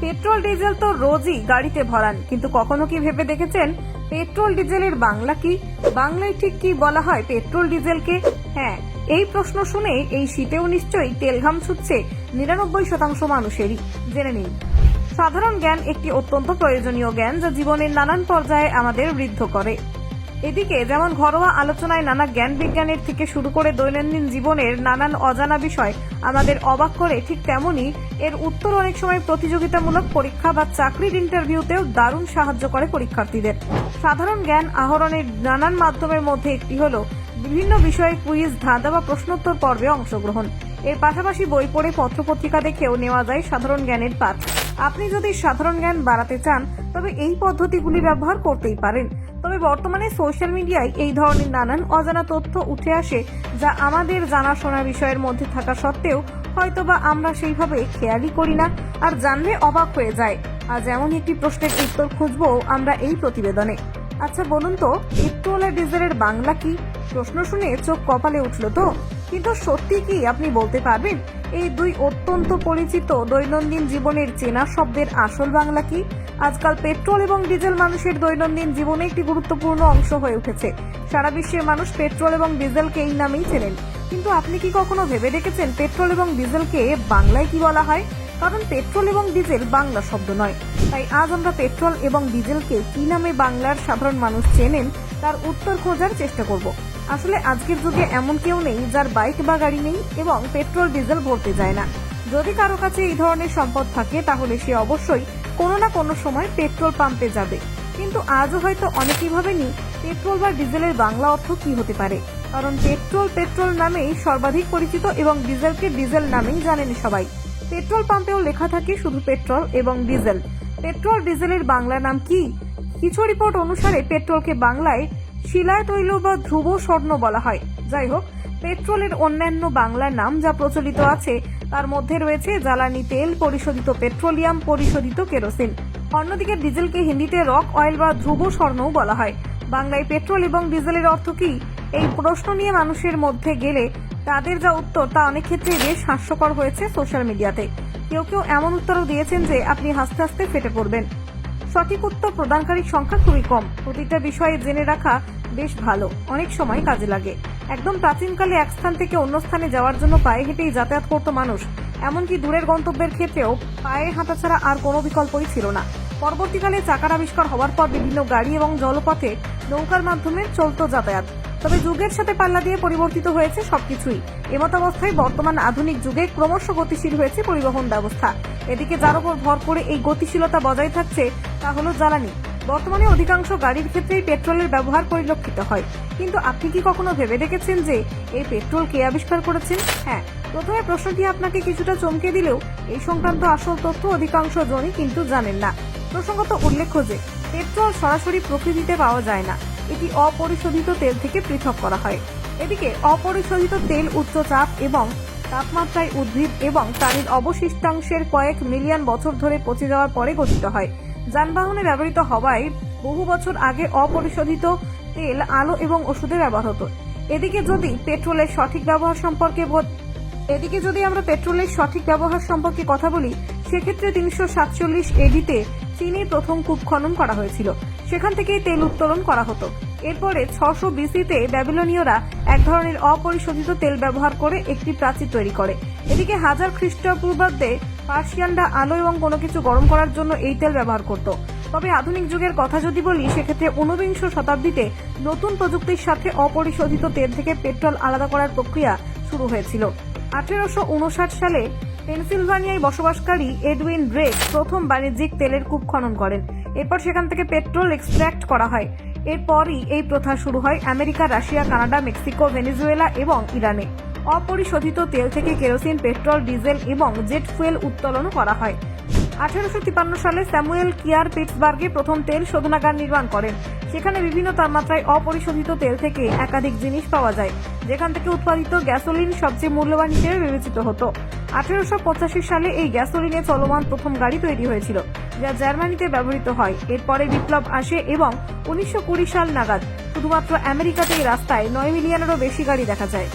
Petrol diesel তো রোজই গাড়িতে ভরান, কিন্তু কখনো কি ভেবে দেখেছেন? পেট্রোল ডিজেলের বাংলা কি? বাংলায় ঠিক কি বলা হয় পেট্রোল ডিজেলকে? হ্যাঁ এই প্রশ্ন শুনে এই শীতেও নিশ্চয়ই তেলঘাম ছুটছে নিরানব্বই শতাংশ মানুষেরই। জেনে নিন। সাধারণ জ্ঞান একটি অত্যন্ত প্রয়োজনীয় জ্ঞান যা জীবনের নানান পর্যায়ে আমাদের বৃদ্ধ করে। এদিকে যেমন ঘরোয়া আলোচনায় নানা জ্ঞান বিজ্ঞানের থেকে শুরু করে দৈনন্দিন জীবনের নানান অজানা বিষয় আমাদের অবাক করে, ঠিক তেমনি এর উত্তর অনেক সময় প্রতিযোগিতামূলক পরীক্ষা বা চাকরির ইন্টারভিউতেও দারুণ সাহায্য করে পরীক্ষার্থীদের। সাধারণ জ্ঞান আহরণের নানান মাধ্যমের মধ্যে একটি হলো বিভিন্ন বিষয়ে কুইজ, ধাঁধা বা প্রশ্নোত্তর পর্বে অংশগ্রহণ। এর পাশাপাশি বই পড়ে পত্রপত্রিকা দেখেও নেওয়া যায় সাধারণ জ্ঞানের পাঠ। আপনি যদি সাধারণ জ্ঞান বাড়াতে চান, তবে এই পদ্ধতিগুলি ব্যবহার করতেই পারেন। তবে বর্তমানে সোশ্যাল মিডিয়ায় এই ধরনের নানান অজানা তথ্য উঠে আসে, যা আমাদের জানাশোনা বিষয়ের মধ্যে থাকা সত্ত্বেও হয়তোবা আমরা সেইভাবে খেয়ালই করি না আর জানলে অবাক হয়ে যায়। আজ এমন একটি প্রশ্নের উত্তর খুঁজব আমরা এই প্রতিবেদনে। আচ্ছা বলুন তো পেট্রোল ডিজেলের বাংলা কি? প্রশ্ন শুনে চোখ কপালে উঠল তো। কিন্তু সত্যি কি আপনি বলতে পারবেন? এই দুই অত্যন্ত পরিচিত দৈনন্দিন জীবনের চেনা শব্দের আসল বাংলা কি? আজকাল পেট্রোল এবং ডিজেল মানুষের দৈনন্দিন জীবনে একটি গুরুত্বপূর্ণ অংশ হয়ে উঠেছে। সারা বিশ্বের মানুষ পেট্রোল এবং ডিজেলকে এই নামেই চেনেন। কিন্তু আপনি কি কখনো ভেবে দেখেছেন পেট্রোল এবং ডিজেলকে বাংলায় কি বলা হয়? কারণ পেট্রোল এবং ডিজেল বাংলা শব্দ নয়। তাই আজ আমরা পেট্রোল এবং ডিজেলকে কি নামে বাংলার সাধারণ মানুষ চেনেন, তার উত্তর খোঁজার চেষ্টা করব। আসলে আজকের যুগে এমন কেউ নেই যার বাইক বা গাড়ি নেই এবং পেট্রোল, ডিজেল ভরতে যায় না। যদি কারও কাছে এই ধরনের সম্পদ থাকে, তাহলে সে অবশ্যই কোনো না কোনো সময় পেট্রোল পাম্পে যাবে। কিন্তু আজও হয়তো অনেকেই ভাবেনি পেট্রোল বা ডিজেলের বাংলা অর্থ কি হতে পারে। কারণ পেট্রোল পেট্রোল নামেই সর্বাধিক পরিচিত এবং ডিজেলকে ডিজেল নামেই জানেন সবাই। পেট্রোল পাম্পেও লেখা থাকে শুধু পেট্রোল এবং ডিজেল। পেট্রোল, ডিজেলের বাংলা নাম কি? কিছু রিপোর্ট অনুসারে পেট্রোলকে বাংলায় শিলায় তৈল বা ধ্রুব স্বর্ণ বলা হয়। যাই হোক পেট্রোলের অন্যান্য বাংলা নাম যা প্রচলিত আছে, তার মধ্যে রয়েছে জ্বালানি তেল পরিশোধিত পেট্রোলিয়াম, পরিশোধিত কেরোসিন। অন্যদিকে ডিজেলকে হিন্দিতে রক অয়েল বা ধ্রুব স্বর্ণও বলা হয়। বাংলায় পেট্রোল এবং ডিজেলের অর্থ কি? এই প্রশ্ন নিয়ে মানুষের মধ্যে গেলে তাদের যা উত্তর তা অনেক ক্ষেত্রে বেশ হাস্যকর হয়েছে সোশ্যাল মিডিয়াতে। কেউ কেউ এমন উত্তরও দিয়েছেন যে আপনি হাসতে হাসতে ফেটে পড়বেন। সঠিক উত্তর প্রদানকারীর সংখ্যা খুবই কম। প্রতিটা বিষয়ে জেনে রাখা বেশ ভালো। অনেক সময় কাজে লাগে। একদম প্রাচীনকালে এক স্থান থেকে অন্য স্থানে যাওয়ার জন্য পায়ে হেঁটেই যাতায়াত করতো মানুষ। এমনকি দূরের গন্তব্যের ক্ষেত্রেও পায়ে হাঁটা ছাড়া আর কোনো বিকল্পই ছিল না। পরবর্তীকালে চাকার আবিষ্কার হওয়ার পর বিভিন্ন গাড়ি এবং জলপথে নৌকার মাধ্যমে চলতো যাতায়াত। তবে যুগের সাথে পাল্লা দিয়ে পরিবর্তিত হয়েছে সবকিছুই। এমতাবস্থায় বর্তমান আধুনিক যুগে ক্রমশ গতিশীল হয়েছে পরিবহন ব্যবস্থা। এদিকে যার উপর ভর করে এই গতিশীলতা বজায় থাকছে, তা হলো জ্বালানি। বর্তমানে অধিকাংশ গাড়ির ক্ষেত্রেই পেট্রোলের ব্যবহার পরিলক্ষিত হয়। কিন্তু আপনি কি কখনো ভেবে দেখেছেন যে এই পেট্রোল কে আবিষ্কার করেছেন? হ্যাঁ প্রথমে প্রশ্নটি আপনাকে কিছুটা চমকে দিলেও এই সংক্রান্ত আসল তথ্য অধিকাংশ জনই কিন্তু জানেন না। প্রসঙ্গত উল্লেখ্য যে, পেট্রোল সরাসরি প্রকৃতিতে পাওয়া যায় না। এটি অপরিশোধিত তেল থেকে পৃথক করা হয়। এদিকে অপরিশোধিত তেল উচ্চ চাপ এবং তাপমাত্রায় উদ্ভিদ এবং প্রাণীর অবশিষ্টাংশের কয়েক মিলিয়ন বছর ধরে পচে যাওয়ার পরে গঠিত হয়। যানবাহনে ব্যবহৃত হওয়ায় বহু বছর আগে অপরিশোধিত তেল, আলো এবং ওষুধে ব্যবহার হতো। এদিকে যদি পেট্রোলের সঠিক ব্যবহার সম্পর্কে এদিকে যদি আমরা পেট্রোলের সঠিক ব্যবহার সম্পর্কে কথা বলি, সেক্ষেত্রে তিনশো সাতচল্লিশ এডিতে চীনে প্রথম কূপ খনন করা হয়েছিল। সেখান থেকেই তেল উত্তোলন করা হতো। এরপরে ছশো বিসিতে ব্যাবিলনীয়রা এক ধরনের অপরিশোধিত তেল ব্যবহার করে একটি প্রাচীর তৈরি করে। এদিকে হাজার খ্রিস্টপূর্বাব্দে পার্সিয়ানরা আলো এবং কোনো কিছু গরম করার জন্য এই তেল ব্যবহার করত। তবে আধুনিক যুগের কথা যদি বলি, সেক্ষেত্রে ঊনবিংশ শতাব্দীতে নতুন প্রযুক্তির সাথে অপরিশোধিত তেল থেকে পেট্রোল আলাদা করার প্রক্রিয়া শুরু হয়েছিল। আঠেরোশো উনষাট সালে পেনসিলভানিয়ায় বসবাসকারী এডউইন ড্রেক প্রথম বাণিজ্যিক তেলের কূপ খনন করেন। এরপর সেখান থেকে পেট্রোল এক্সট্র্যাক্ট করা হয়। এরপরই এই প্রথা শুরু হয় America, Russia, Canada, Mexico, Venezuela এবং ইরানে। অপরিশোধিত তেল থেকে কেরোসিন, পেট্রোল, ডিজেল এবং জেট ফুয়েল উত্তোলন করা হয়। আঠারোশো তিপান্ন সালে স্যামুয়েল কিয়ার পিটসবার্গে প্রথম তেল শোধনাগার নির্মাণ করেন। সেখানে বিভিন্ন তাপমাত্রায় অপরিশোধিত তেল থেকে একাধিক জিনিস পাওয়া যায়, যেখান থেকে উৎপাদিত গ্যাসোলিন সবচেয়ে মূল্যবান হিসেবে বিবেচিত হতো। আঠারোশো সালে এই গ্যাসোলিনে চলমান প্রথম গাড়ি তৈরি হয়েছিল, যা জার্মানিতে ব্যবহৃত হয়। এরপরে বিপ্লব আসে এবং উনিশশো কুড়ি সাল নাগাদ শুধুমাত্র আমেরিকাতেই রাস্তায় নয় মিলিয়নেরও বেশি গাড়ি দেখা যায়।